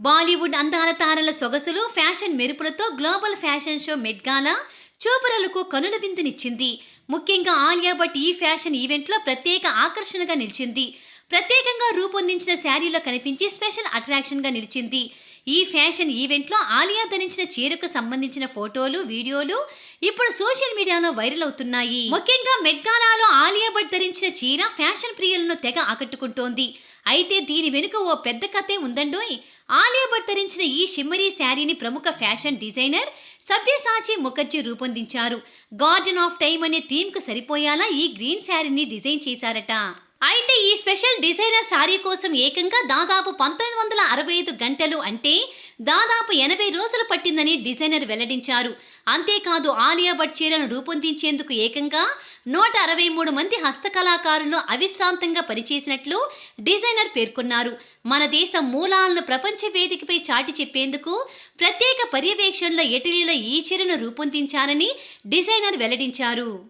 బాలీవుడ్ అందాల తారల సొగసులు ఫ్యాషన్ మెరుపులతో global fashion show Met Gala చూపురలకు కనుల విందునిచ్చింది. ముఖ్యంగా ఆలియా భట్ ఈ ఫ్యాషన్ ఈవెంట్లో ప్రత్యేక ఆకర్షణగా నిలిచింది. ప్రత్యేకంగా రూపొందించిన శారీలో కనిపించి స్పెషల్ అట్రాక్షన్గా నిలిచింది. ఈ ఫ్యాషన్ ఈవెంట్లో ఆలియా ధరించిన చీరకు సంబంధించిన ఫోటోలు వీడియోలు ఇప్పుడు సోషల్ మీడియాలో వైరల్ అవుతున్నాయి. ముఖ్యంగా మెగ్గాలాలో ఆలియా భట్ ధరించిన చీర ఫ్యాషన్ ప్రియులను తెగ ఆకట్టుకుంటోంది. అయితే దీని వెనుక ఓ పెద్ద కథే ఉందండోయ్. ఆలియా భట్ ధరించిన ఈ షిమ్మరీ శారీని ప్రముఖ ఫ్యాషన్ డిజైనర్ సభ్యసాచి ముఖర్జీ రూపొందించారు. గార్డెన్ ఆఫ్ టైమ్ అనే థీమ్కు సరిపోయేలా ఈ గ్రీన్ శారీని డిజైన్ చేశారట. అయితే ఈ స్పెషల్ డిజైనర్ శారీ కోసం ఏకంగా దాదాపు పంతొమ్మిది వందల అరవై ఐదు గంటలు అంటే దాదాపు ఎనభై రోజులు పట్టిందని డిజైనర్ వెల్లడించారు. అంతేకాదు ఆలియా భట్ చీరను రూపొందించేందుకు ఏకంగా నూట అరవై మూడు మంది హస్తకళాకారులు అవిశ్రాంతంగా పనిచేసినట్లు డిజైనర్ పేర్కొన్నారు. మన దేశ మూలాలను ప్రపంచ వేదికపై చాటి చెప్పేందుకు ప్రత్యేక పర్యవేక్షణలో ఇటలీలో ఈ చీరను రూపొందించారని డిజైనర్ వెల్లడించారు.